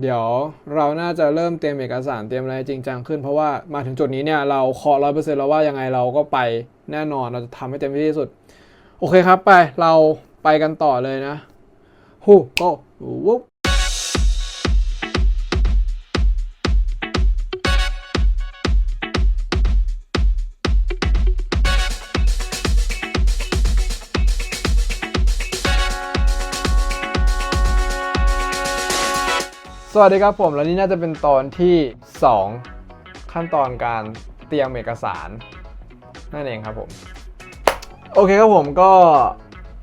เดี๋ยวเราน่าจะเริ่มเตรียมเอกสารเตรียมอะไรจริงจังขึ้นเพราะว่ามาถึงจุดนี้เนี่ยเราเคาะร้อยเปอร์เซ็นต์แล้วว่ายังไงเราก็ไปแน่นอนเราจะทำให้เต็มที่ที่สุด โอเคครับไปเราไปกันต่อเลยนะฮู้ก็วุ๊บ วัสดีครับผมแล้วนี่น่าจะเป็นตอนที่ 2 ขั้นตอนการเตรียมเอกสาร นั่นเองครับผม โอเคครับผมก็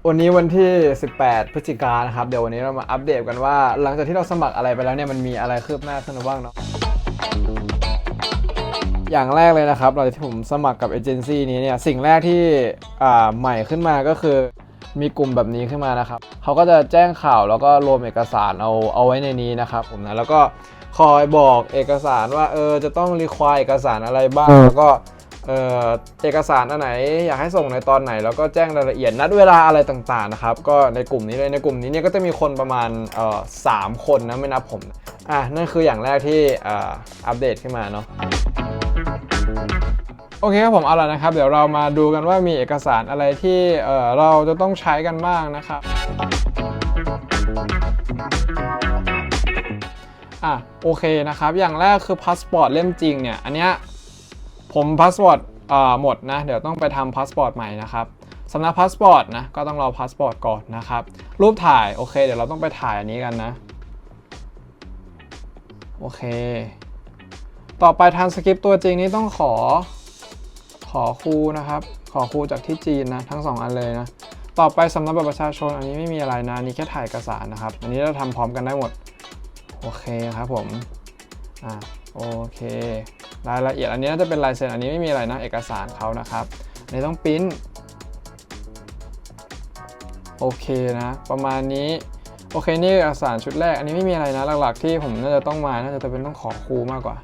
วันนี้วันที่ 18 พฤศจิกายนครับ เดี๋ยววันนี้เรามาอัปเดตกันว่า หลังจากที่เราสมัครอะไรไปแล้วเนี่ยมันมีอะไรคืบหน้าขึ้นบ้างเนาะอย่างแรกเลยนะครับหลังจากที่ผมสมัครกับเอเจนซี่นี้เนี่ยสิ่งแรกที่ใหม่ขึ้นมาก็คือ มีกลุ่มแบบนี้ขึ้นมานะครับเขาก็จะแจ้งข่าวแล้วก็รวมเอกสารเอาเอาไว้ในนี้นะครับผมนะแล้วก็คอยบอกเอกสารว่าเออจะต้องรีควายเอกสารอะไรบ้างแล้วก็เออเอกสารอันไหน อยากให้ส่งในตอนไหน แล้วก็แจ้งรายละเอียดนัดเวลาอะไรต่างๆนะครับก็ในกลุ่มนี้เลยในกลุ่มนี้เนี่ยก็จะมีคนประมาณเอ่อสามคนนะไม่นับผมอะนั่นคืออย่างแรกที่อ่าอัปเดตขึ้นมาเนาะ โอเคครับผมเอาละนะครับ เดี๋ยวเรามาดูกันว่ามีเอกสารอะไรที่เเราจะต้องใช้กันบ้างนะครับอะโอเคนะครับ อย่างแรกคือพาสปอร์ตเล่มจริงเนี่ย อันเนี้ยผมพาสปอร์ตหมดนะ เดี๋ยวต้องไปทำพาสปอร์ตใหม่นะครับสำหรับพาสปอร์ตนะ ก็ต้องรอพาสปอร์ตก่อนนะครับ รูปถ่ายโอเค เดี๋ยวเราต้องไปถ่ายอันนี้กันนะ โอเค ต่อไปทานสคริปต์ตัวจริงนี้ต้องขอ อครูนะครับ ขอครูจากที่จีนนะทั้ง 2 อันเลยนะ ต่อไปสำเนาบัตรประชาชนอันนี้ไม่มีอะไรนะอันนี้แค่ถ่ายเอกสารนะครับ อันนี้เราทำพร้อมกันได้หมด โอเคครับผม อ่าโอเค รายละเอียดอันนี้น่าจะเป็นลายเซ็นอันนี้ไม่มีอะไรนะเอกสารเขานะครับอันนี้ต้องปริ้นโอเคนะ ประมาณนี้โอเคนี่เอกสารชุดแรก อันนี้ไม่มีอะไรนะหลักๆที่ผมน่าจะต้องมาน่าจะเป็นต้องขอครูมากกว่า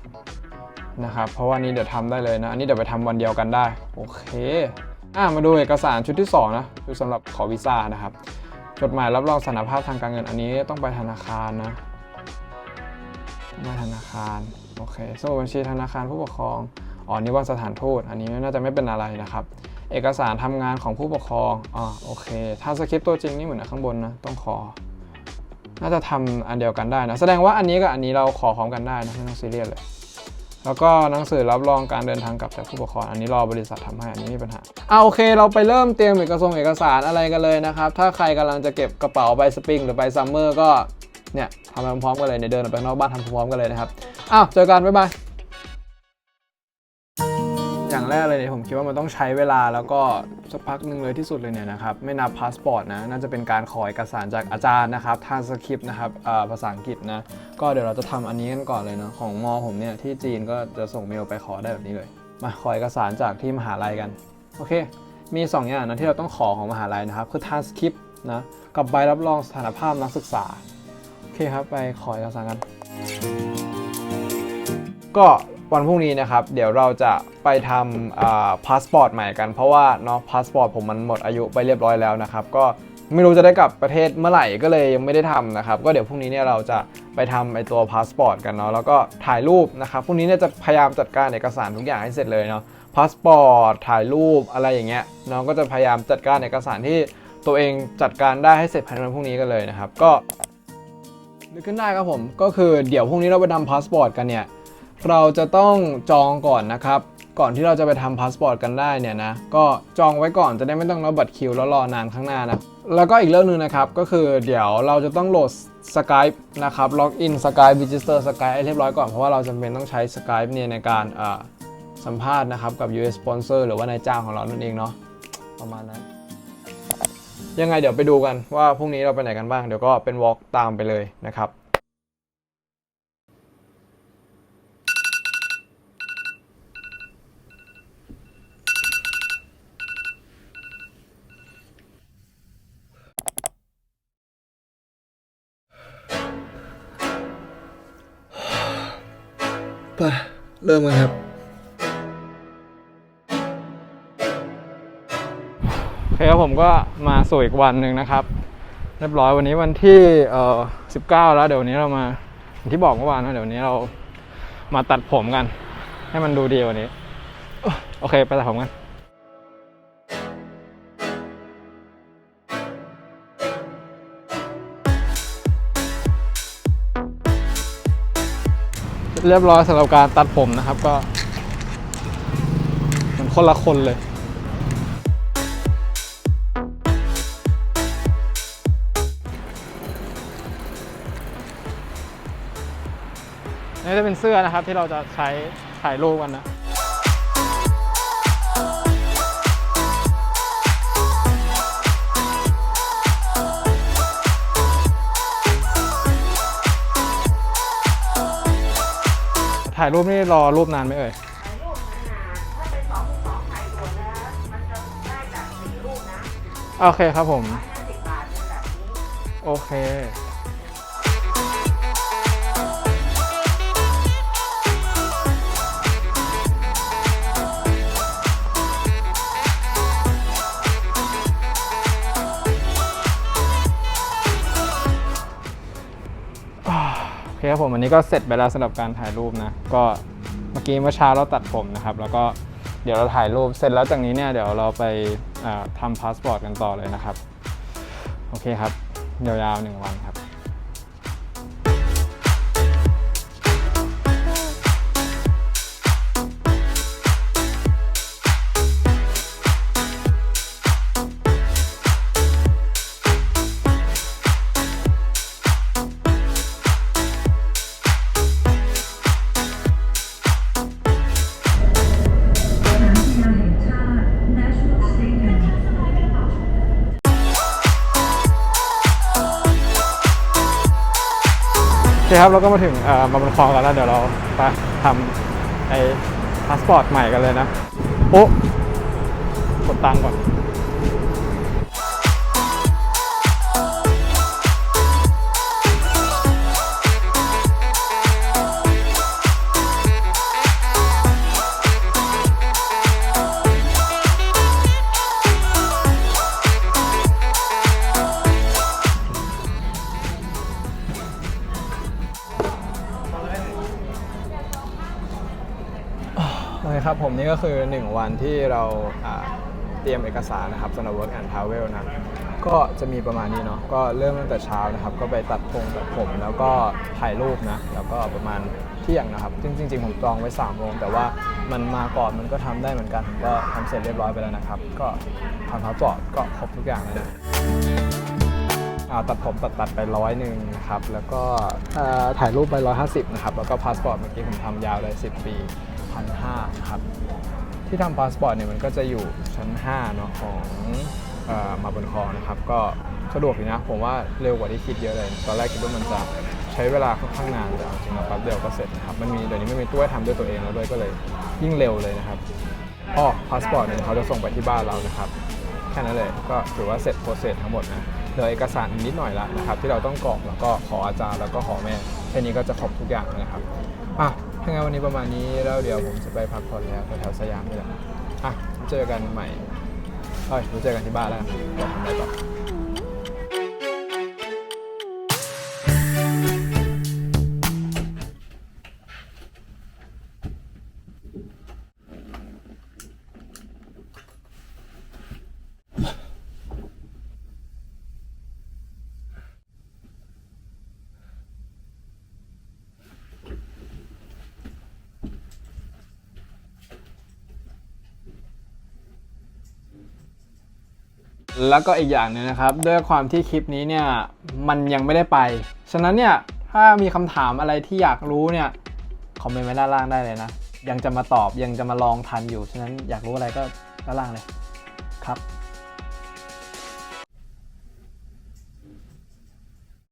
นะครับ เพราะว่านี้เดี๋ยวทำได้เลยนะ อันนี้เดี๋ยวไปทำวันเดียวกันได้ โอเคอะมาดูเอกสารชุดที่ 2 นะชุดสำหรับขอวีซ่านะครับ จดหมายรับรองสถานภาพทางการเงินอันนี้ต้องไปธนาคารนะต้องไปธนาคาร โอเคสมุดบัญชีธนาคารผู้ปกครองอ๋อนี่ว่าสถานทูตอันนี้น่าจะไม่เป็นอะไรนะครับ เอกสารทำงานของผู้ปกครองอ๋อโอเค ถ้าสคริปต์ตัวจริงนี่เหมือนข้างบนนะต้องขอ น่าจะทำอันเดียวกันได้นะ แสดงว่าอันนี้กับอันนี้เราขอพร้อมกันได้นะไม่ต้องซีเรียสเลย แล้วก็หนังสือรับรองการเดินทางกลับจากผู้ปกครองอันนี้รอบริษัททำให้อันนี้ไม่มีปัญหาอ่าโอเค เราไปเริ่มเตรียมเอกสารเอกสารอะไรกันเลยนะครับ ถ้าใครกำลังจะเก็บกระเป๋าไปสปริงหรือไปซัมเมอร์ก็เนี่ยทำไปพร้อมกันเลยเนี่ยเดินออกไปนอกบ้านทำพร้อมกันเลยนะครับอ้าวเจอกันบ๊ายบาย แรกเลยเนี่ยผมคิดว่ามันต้องใช้เวลาแล้วก็สักพักหนึ่งเลยที่สุดเลยเนี่ยนะครับไม่นับพาสปอร์ตนะน่าจะเป็นการขอเอกสารจากอาจารย์นะครับทางสคริปต์นะครับภาษาอังกฤษนะก็เดี๋ยวเราจะทำอันนี้กันก่อนเลยเนาะของมอผมเนี่ยที่จีนก็จะส่งเมลไปขอได้แบบนี้เลย มาขอเอกสารจากที่มหาลัยกันโอเค มี 2 อย่างนะที่เราต้องขอของมหาลัยนะครับคือ transcript นะกับใบรับรองสถานภาพนักศึกษาโอเคครับไปขอเอกสารกัน ก็ วันพรุ่งนี้นะครับ เดี๋ยวเราจะไปทำพาสปอร์ตใหม่กัน เพราะว่าเนาะพาสปอร์ตผมมันหมดอายุไปเรียบร้อยแล้วนะครับ ก็ไม่รู้จะได้กลับประเทศเมื่อไหร่ก็เลยยังไม่ได้ทำนะครับ ก็เดี๋ยวพรุ่งนี้เนี่ยเราจะไปทำไอตัวพาสปอร์ตกันเนาะแล้วก็ถ่ายรูปนะครับพรุ่งนี้เนี่ยจะพยายามจัดการเอกสารทุกอย่างให้เสร็จเลยเนาะพาสปอร์ตถ่ายรูปอะไรอย่างเงี้ยเนาะก็จะพยายามจัดการเอกสารที่ตัวเองจัดการได้ให้เสร็จภายในวันพรุ่งนี้กันเลยนะครับ ก็นึกขึ้นได้ครับผมก็คือเดี๋ยวพรุ่งนี้เราไปทำพาสปอร์ตกันเนี่ย เราจะต้องจองก่อนนะครับ ก่อนที่เราจะไปทำพาสปอร์ตกันได้เนี่ยนะ ก็จองไว้ก่อนจะได้ไม่ต้องรอบัตรคิวแล้วรอนานข้างหน้านะ แล้วก็อีกเรื่องหนึงนะครับ ก็คือเดี๋ยวเราจะต้องโหลด Skype นะครับ ล็อกอิน Skype Register Skype ให้เรียบร้อยก่อน เพราะว่าเราจำเป็นต้องใช้ Skype เนี่ยในการสัมภาษณ์นะครับกับ US Sponsor หรือว่านายจ้างของเรานั่นเองเนาะ ประมาณนั้น ยังไงเดี๋ยวไปดูกันว่าพรุ่งนี้เราไปไหนกันบ้าง เดี๋ยวก็เป็นวอล์กตามไปเลยนะครับ ไปเริ่มกันครับโอเคครับผมก็มาสู่อีกวันหนึ่งนะครับ เรียบร้อยวันนี้วันที่เอ่อ19แล้วเดี๋ยววันนี้เรามาอย่างที่บอกเมื่อวานนะเดี๋ยววันนี้เรามาตัดผมกัน ให้มันดูดีกว่านี้ โอเค ไปตัดผมกัน เรียบร้อยสำหรับการตัดผมนะครับก็เหมือนคนละคนเลยนี่จะเป็นเสื้อนะครับที่เราจะใช้ถ่ายรูปกันนะ ถ่ายรูปนี่รอรูปนานไหมเอ่ยถ่ายรูปนานๆถ้าเป็นสองสองถ่ายด่วนนะมันจะได้แบบสี่รูปนะโอเคครับผม ห้าสิบบาทเป็นแบบนี้ โอเค คครับผมอันนี้ก็เสร็จไปแล้วสำหรับการถ่ายรูปนะ ก็เมื่อกี้เมื่อเช้าเราตัดผมนะครับ แล้วก็เดี๋ยวเราถ่ายรูปเสร็จแล้วจากนี้เนี่ยเดี๋ยวเราไปทำพาสปอร์ตกันต่อเลยนะครับ โอเคครับ ยาวๆหนึ่งวันครับ คครับ เราก็มาถึงมาบนคลองกันแล้วเดี๋ยวเราไปทำไอ้พาสปอร์ตใหม่กันเลยนะ โอ้กดตังค์ก่อน ครับผมนี่ก็คือ 1 วันที่เราเตรียมเอกสารนะครับสำหรับ Work and Travel นะก็จะมีประมาณนี้เนาะก็เริ่มตั้งแต่เช้านะครับ ก็ไปตัดพงตัดผมแล้วก็ถ่ายรูปนะ แล้วก็ประมาณเที่ยงนะครับจริงจริงๆผมจองไว้3โมงแต่ว่ามันมาก่อนมันก็ทำได้เหมือนกัน ก็ทำเสร็จเรียบร้อยไปแล้วนะครับ ก็ทำพาสปอร์ตก็ครบทุกอย่างแล้วนะตัดผมตัดตัดไปร้อยหนึ่งนะครับ แล้วก็ถ่ายรูปไป150นะครับ แล้วก็พาสปอร์ตเมื่อกี้ผมทำยาวเลย10ปีันห้าครับ ที่ทำพาสปอร์ตเนี่ยมันก็จะอยู่ชั้น5เนาะของออมาบนคอนะครับ ก็สะดวกดีนะ ผมว่าเร็วกว่าที่คิดเยอะเลย ตอนแรกคิดว่ามันจะใช้เวลาค่อนข้างนานแต่เอาจริงๆแล้วแป๊บเดียวก็เสร็จนะครับ มันมีเดี๋ยวนี้ไม่มีตู้ให้ทำด้วยตัวเองแล้วด้วยก็เลยยิ่งเร็วเลยนะครับอ้อพาสปอร์ตเนี่ยเขาจะส่งไปที่บ้านเรานะครับแค่นั้นเลยก็ถือว่าเสร็จโปรเซสทั้งหมดนะเหลือเอกสารนิดหน่อยละนะครับ ที่เราต้องกรอกแล้วก็ขออาจารย์แล้วก็ขอแม่แค่นี้ก็จะครบทุกอย่างนะครับอะ ถ้างั้นวันนี้ประมาณนี้แล้วเดี๋ยวผมจะไปพักผ่อนแล้วแถวสยามนี่แหละอะเจอกันใหม่เอ้ยไว้เจอกันที่บ้านแล้วกันเดี๋ยวทำอะไปต่อ แล้วก็อีกอย่างหนึ่งนะครับ ด้วยความที่คลิปนี้เนี่ยมันยังไม่ได้ไป ฉะนั้นเนี่ยถ้ามีคำถามอะไรที่อยากรู้เนี่ยคอมเมนต์ไว้ด้านล่างได้เลยนะ ยังจะมาตอบยังจะมาลองทันอยู่ ฉะนั้นอยากรู้อะไรก็ด้านล่างเลยครับ